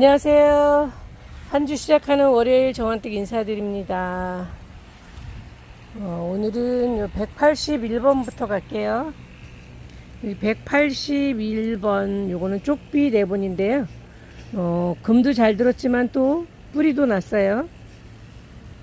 안녕하세요. 한 주 시작하는 월요일 정한택 인사드립니다. 어, 오늘은 181번부터 갈게요. 181번, 요거는 쪽비 네번인데요. 어, 금도 잘 들었지만 또 뿌리도 났어요.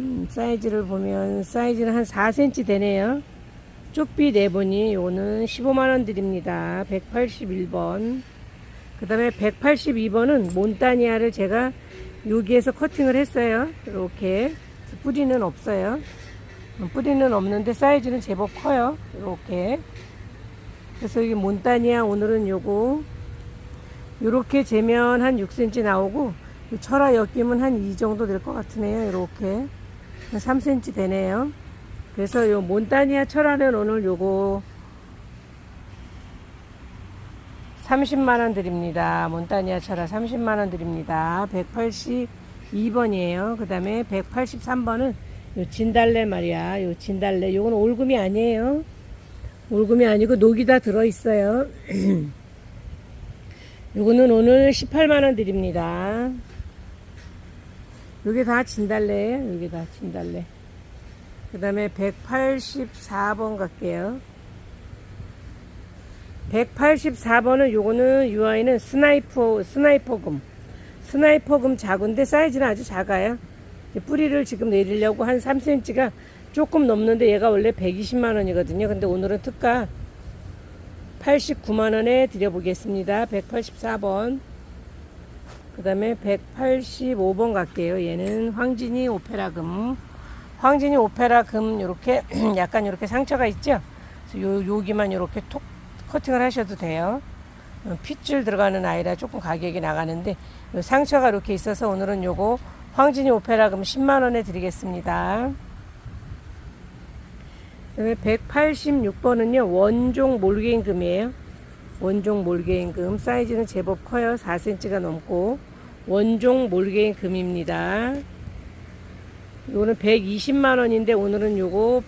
음, 사이즈를 보면 사이즈는 한 4cm 되네요. 쪽비 네번이 요거는 15만원 드립니다. 181번. 그 다음에 182번은 몬타니아를 제가 여기에서 커팅을 했어요. 이렇게. 뿌리는 없어요. 뿌리는 없는데 사이즈는 제법 커요. 이렇게. 그래서 이 몬타니아 오늘은 요거 요렇게 재면 한 6cm 나오고 이 철화 엮이면 한이 정도 될 것 같으네요. 이렇게. 한 3cm 되네요. 그래서 요 몬타니아 철화는 오늘 요거 30만원 드립니다. 몬타니아 철화 30만원 드립니다. 182번이에요. 그 다음에 183번은 요 진달래 말이야. 요 진달래. 요건 올금이 아니에요. 올금이 아니고 녹이 다 들어있어요. 요거는 오늘 18만원 드립니다. 요게 다 진달래예요. 요게 다 진달래. 그 다음에 184번 갈게요. 184번은 요거는 UI는 스나이퍼 스나이퍼금. 스나이퍼금 작은데 사이즈는 아주 작아요. 뿌리를 지금 내리려고 한 3cm가 조금 넘는데 얘가 원래 120만원이거든요. 근데 오늘은 특가 89만원에 드려보겠습니다. 184번. 그 다음에 185번 갈게요. 얘는 황진이 오페라금. 황진이 오페라금 요렇게 약간 요렇게 상처가 있죠? 요, 여기만 요렇게 톡 커팅을 하셔도 돼요. 어, 핏줄 들어가는 아이라 조금 가격이 나가는데 요 상처가 이렇게 있어서 오늘은 요거 황진이 오페라 금 10만원에 드리겠습니다. 그다음에 186번은요 원종 몰개인금이에요. 원종 몰개인금 사이즈는 제법 커요. 4cm가 넘고 원종 몰개인금입니다. 요거는 120만원인데 오늘은 요거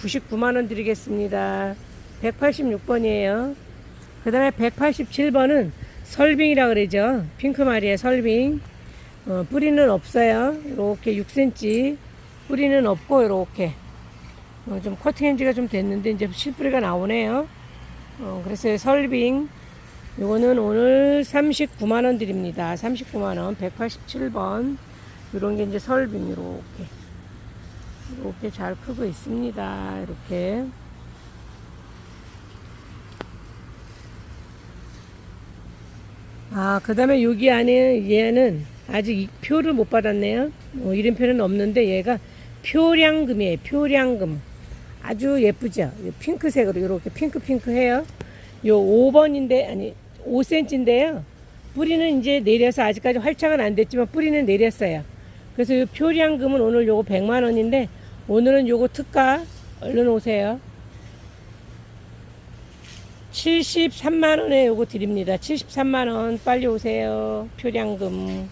99만원 드리겠습니다. 186번이에요. 그 다음에 187번은 설빙이라 그러죠. 핑크마리아 설빙. 어, 뿌리는 없어요. 이렇게 6cm. 뿌리는 없고, 이렇게. 어, 좀 커팅 한 지가 좀 됐는데, 이제 실뿌리가 나오네요. 어, 그래서 설빙. 요거는 오늘 39만원 드립니다. 39만원. 187번. 요런 게 이제 설빙, 이렇게. 이렇게 잘 크고 있습니다. 이렇게. 아, 그 다음에 여기 안에 얘는 아직 이 표를 못 받았네요. 어, 이름표는 없는데 얘가 표량금이에요. 표량금. 아주 예쁘죠? 이 핑크색으로 이렇게 핑크핑크해요. 요 5번인데, 아니, 5cm인데요. 뿌리는 이제 내려서 아직까지 활착은 안 됐지만 뿌리는 내렸어요. 그래서 이 표량금은 오늘 요거 100만원인데 오늘은 요거 특가 얼른 오세요. 73만원에 요거 드립니다. 73만원. 빨리 오세요. 표량금.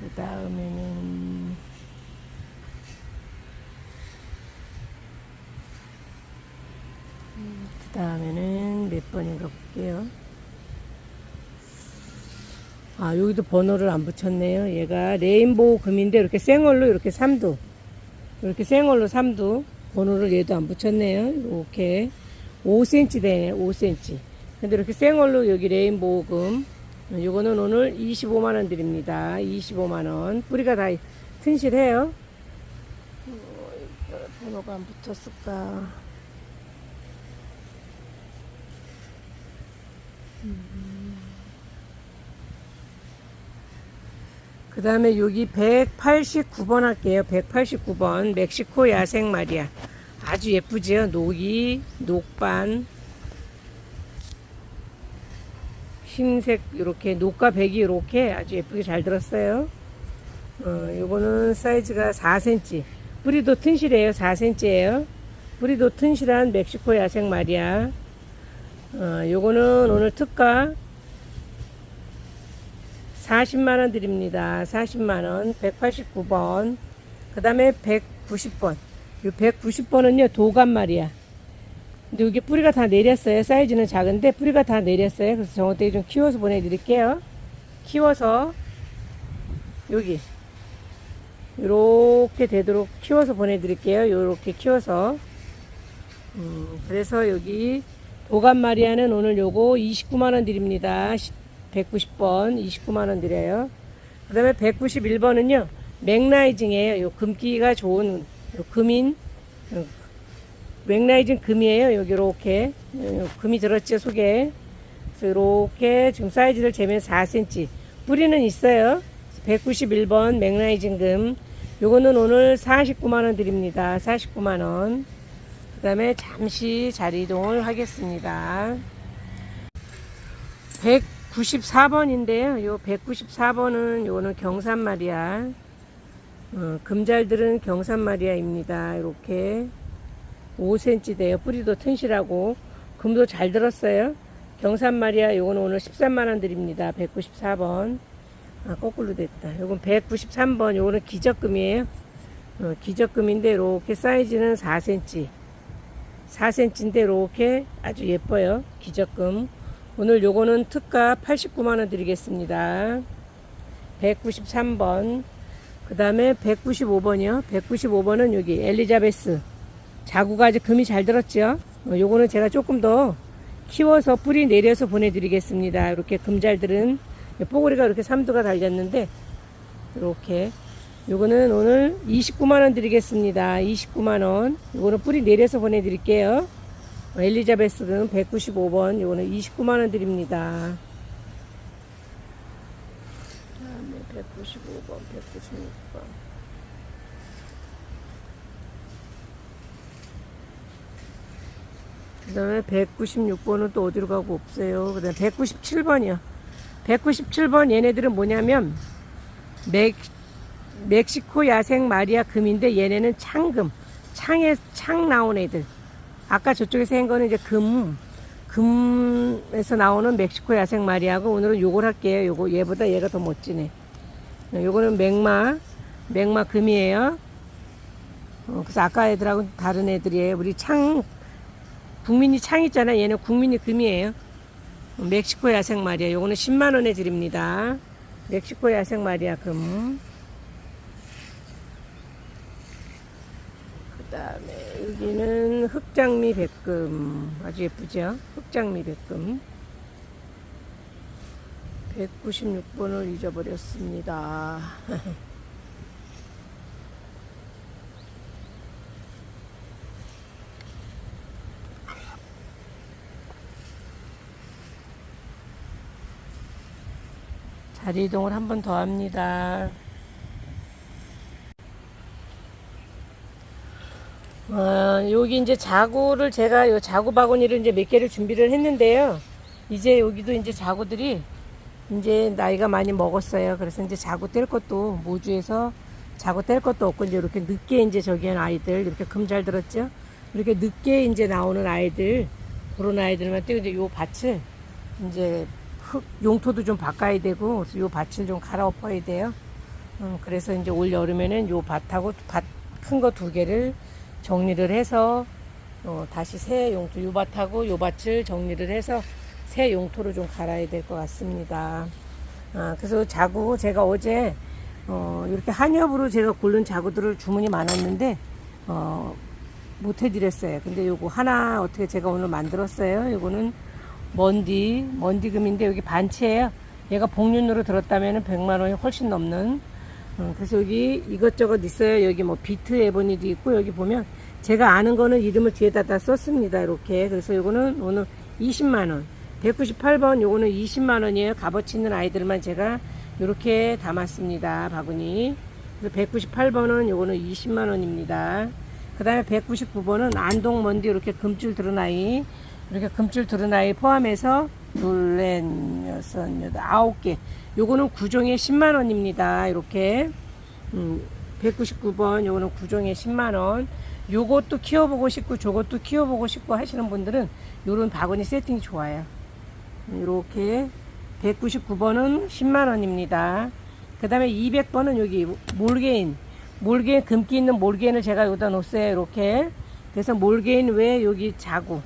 그 다음에는 그 다음에는 몇 번인가 볼게요. 아, 여기도 번호를 안 붙였네요. 얘가 레인보우 금인데 이렇게 생얼로 이렇게 3두. 이렇게 생얼로 3두. 번호를 얘도 안 붙였네요. 이렇게 5cm 되네. 5cm. 근데 이렇게 생얼로 여기 레인보우 금. 요거는 오늘 25만원 드립니다. 25만원. 뿌리가 다 튼실해요. 어, 번호가 안 붙었을까. 그 다음에 여기 189번 할게요. 189번 멕시코 야생 마리아. 아주 예쁘죠? 녹이, 녹반, 흰색 이렇게 녹과 백이 이렇게 아주 예쁘게 잘 들었어요. 어, 요거는 사이즈가 4cm. 뿌리도 튼실해요. 4cm예요. 뿌리도 튼실한 멕시코 야생 마리아. 어, 요거는 오늘 특가 40만원 드립니다. 40만원. 189번. 그 다음에 190번. 요 190번은요, 도감말이야. 근데 이게 뿌리가 다 내렸어요. 사이즈는 작은데 뿌리가 다 내렸어요. 그래서 정원댁이 좀 키워서 보내드릴게요. 키워서 여기 이렇게 되도록 키워서 보내드릴게요. 이렇게 키워서 음, 그래서 여기 도감 마리아는 오늘 요거 29만원 드립니다. 190번 29만원 드려요. 그 다음에 191번은요, 맥라이징이에요. 요 금기가 좋은, 요 금인, 어, 맥라이징 금이에요. 여기 이렇게. 요 금이 들었죠, 속에. 이렇게 지금 사이즈를 재면 4cm. 뿌리는 있어요. 191번 맥라이징 금. 요거는 오늘 49만 원 드립니다. 49만 원. 그 다음에 잠시 자리 이동을 하겠습니다. 194번인데요. 요 194번은 요거는 경산마리아. 어, 금잘들은 경산마리아입니다. 이렇게 5cm 돼요. 뿌리도 튼실하고 금도 잘 들었어요. 경산마리아 요거는 오늘 13만원 드립니다. 194번. 아, 거꾸로 됐다. 요건 193번. 요거는 기적금이에요. 어, 기적금인데 이렇게 사이즈는 4cm. 4cm인데 이렇게 아주 예뻐요. 기적금. 오늘 요거는 특가 89만원 드리겠습니다. 193번. 그 다음에 195번이요. 195번은 여기 엘리자베스. 자구가 아주 금이 잘 들었죠. 어, 요거는 제가 조금 더 키워서 뿌리 내려서 보내드리겠습니다. 이렇게 금 잘 들은 뽀글이가 이렇게 3두가 달렸는데 이렇게 요거는 오늘 29만원 드리겠습니다. 29만원. 요거는 뿌리 내려서 보내드릴게요. 어, 엘리자베스금 195번. 요거는 29만원 드립니다. 다음에 195번, 196번. 그 다음에 196번은 또 어디로 가고 없어요. 그 다음에 197번이요. 197번 얘네들은 뭐냐면, 멕, 멕시코 야생 마리아 금인데 얘네는 창금. 창에, 창 나온 애들. 아까 저쪽에서 한 거는 이제 금, 금에서 나오는 멕시코 야생 마리아고 오늘은 요걸 할게요. 요거 얘보다 얘가 더 멋지네. 어, 요거는 맥마, 맥마 금이에요. 어, 그래서 아까 애들하고 다른 애들이에요. 우리 창, 국민이 창 있잖아요. 얘는 국민이 금이에요. 어, 멕시코 야생 마리아. 요거는 10만원에 드립니다. 멕시코 야생 마리아 금. 그 다음에 여기는 흑장미 백금. 아주 예쁘죠? 흑장미 백금. 196번을 잊어버렸습니다. 자리 이동을 한 번 더 합니다. 어, 여기 이제 자구를 제가 요 자구 바구니를 이제 몇 개를 준비를 했는데요. 이제 여기도 이제 자구들이 이제 나이가 많이 먹었어요. 그래서 이제 자구 뗄 것도 모주에서 자구 뗄 것도 없고 이제 이렇게 늦게 이제 저기 한 아이들 이렇게 금 잘 들었죠? 이렇게 늦게 이제 나오는 아이들 그런 아이들만 떼고 이제 요 밭을 이제 흙 용토도 좀 바꿔야 되고 그래서 요 밭을 좀 갈아엎어야 돼요. 음, 그래서 이제 올 여름에는 요 밭하고 밭 큰 거 두 개를 정리를 해서 어, 다시 새 용토 요 밭하고 요 밭을 정리를 해서 새 용토로 좀 갈아야 될 것 같습니다. 아, 그래서 자구 제가 어제 어, 이렇게 한엽으로 제가 고른 자구들을 주문이 많았는데 어, 못 해드렸어요. 근데 요거 하나 어떻게 제가 오늘 만들었어요. 요거는 먼디 먼디금인데 여기 반채예요. 얘가 복륜으로 들었다면 100만 원이 훨씬 넘는 어, 그래서 여기 이것저것 있어요. 여기 뭐 비트 에보니도 있고 여기 보면 제가 아는 거는 이름을 뒤에다 다 썼습니다. 이렇게 그래서 요거는 오늘 20만 원 198번 요거는 20만 원이에요. 값어치 있는 아이들만 제가 이렇게 담았습니다. 바구니. 그래서 198번은 요거는 20만 원입니다. 그 다음에 199번은 안동 먼디 이렇게 금줄 아이 이렇게 금줄 아이 포함해서 둘, 넷, 여섯, 여덟, 아홉 개. 요거는 구종에 10만 원입니다. 이렇게 음, 199번 요거는 구종에 10만 원. 요것도 키워보고 싶고 저것도 키워보고 싶고 하시는 분들은 요런 바구니 세팅이 좋아요. 이렇게 199번은 10만 원입니다. 그 다음에 200번은 여기 몰게인 몰개인 금기 있는 몰개인을 제가 여기다 놓았어요 이렇게 그래서 몰개인 외에 여기 자구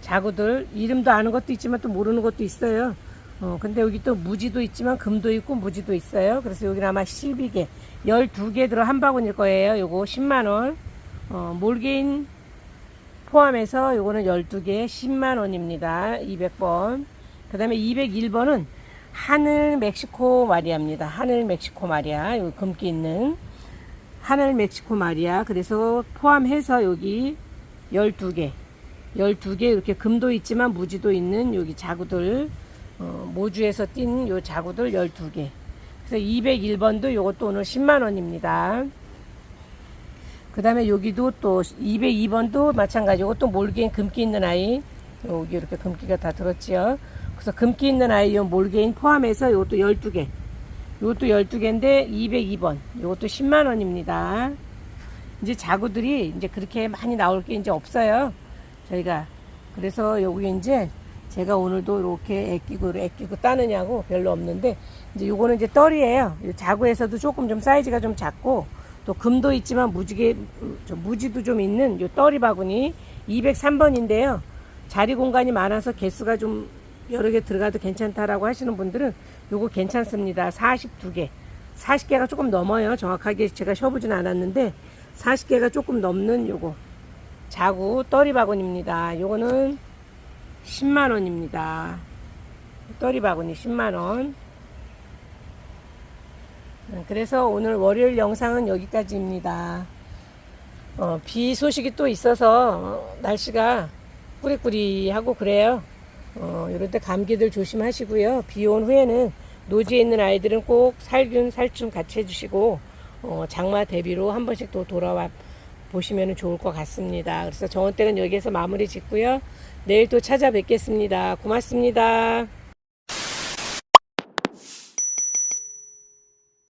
자구들 이름도 아는 것도 있지만 또 모르는 것도 있어요 어 근데 여기 또 무지도 있지만 금도 있고 무지도 있어요 그래서 여기는 아마 12개 12개 들어 한 바구니일 거예요 요거 10만원 어 몰개인 포함해서 요거는 12개 10만원입니다 200번 그 다음에 201번은 하늘 멕시코 마리아입니다. 하늘 멕시코 마리아. 요 금기 있는 하늘 멕시코 마리아. 그래서 포함해서 여기 12개. 12개 이렇게 금도 있지만 무지도 있는 여기 자구들 어, 모주에서 띈요 자구들 12개. 그래서 201번도 요것도 오늘 10만 원입니다. 그 다음에 여기도 또 202번도 마찬가지고 또 몰개인 금기 있는 아이 여기 이렇게 금기가 다 들었지요. 그래서 금기 있는 아이 요 몰개인 포함해서 요것도 12개. 요것도 12개인데 202번. 요것도 10만 원입니다. 이제 자구들이 이제 그렇게 많이 나올 게 이제 없어요. 저희가. 그래서 여기 이제 제가 오늘도 이렇게 애끼고 애끼고 따느냐고 별로 없는데 이제 요거는 이제 떨이에요. 요 자구에서도 조금 좀 사이즈가 좀 작고 또 금도 있지만 무지개 좀 무지도 좀 있는 요 떨이 바구니 203번인데요. 자리 공간이 많아서 개수가 좀 여러 개 들어가도 괜찮다라고 하시는 분들은 요거 괜찮습니다. 42개. 40개가 조금 넘어요. 정확하게 제가 쉬어보진 않았는데 40개가 조금 넘는 요거 자구 떨이 바구니입니다. 요거는 10만 원입니다. 떨이 바구니 10만 원. 음, 그래서 오늘 월요일 영상은 여기까지입니다. 어, 비 소식이 또 있어서 어, 날씨가 꾸리꾸리하고 그래요. 어, 이럴 때 감기들 조심하시고요. 비 온 후에는 노지에 있는 아이들은 꼭 살균, 살충 같이 해주시고, 어, 장마 대비로 한 번씩 또 돌아와 보시면 좋을 것 같습니다. 그래서 정원댁은 여기에서 마무리 짓고요. 내일 또 찾아뵙겠습니다. 고맙습니다.